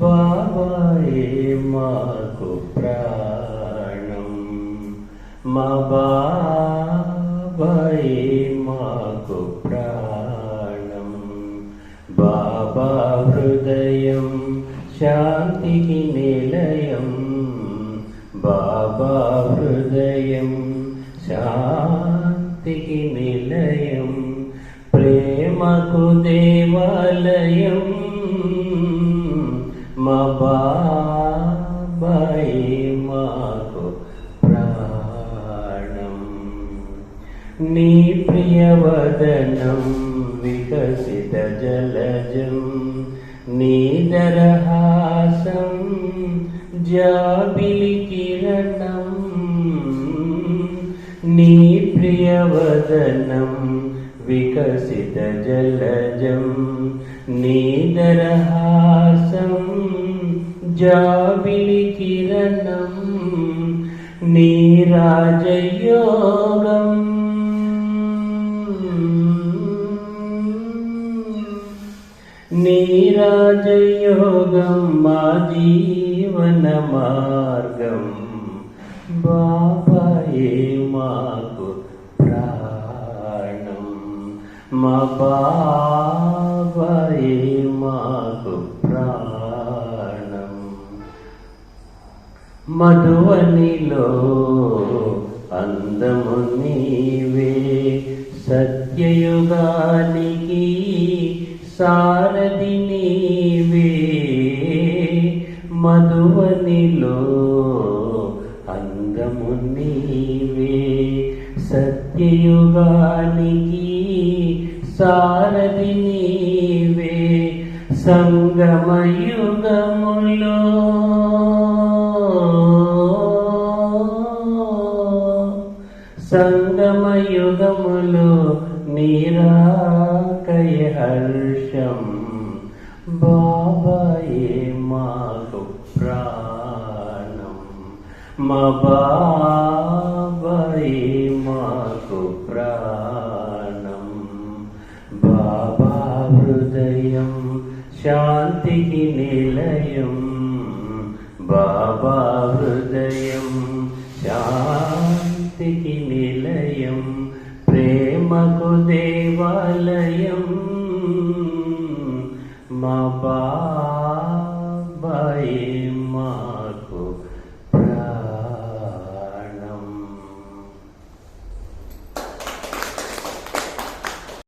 బాబాయే మాకు ప్రాణం. మా బాబాయే మాకు ప్రాణం. బాబా హృదయం శాంతికి నిలయం. బాబా హృదయం శాంతికి నిలయం. ప్రేమకు దేవాలయం. మా బాబాయి మాకు ప్రాణం. నీ ప్రియవదనం వికసిత జలజం నీ దరహాసం జాబిలి కిరణం. నీ ప్రియవదనం వికసిత జలజం నీ దరహాసం జాబిలి కిరణం నీ రాజయోగం నీ రాజయోగం మా బాబాయే మాకు ప్రాణం. మధువనిలో అందము నీవే సత్యయుగానికి సారథి నీవే. మధువనిలో అందము నీవే సత్యయుగానికి సారథి నీవే సంగమయుగములో. సంగమయుగములో నీరాకయ హర్షం బాబాయే మాకు ప్రాణం. మా బాబాయే మాకు ప్రాణం. బాబా హృదయం శాంతికి నిలయం బాబా హృదయం శాంతికి నిలయం ప్రేమకు దేవాలయం మా బా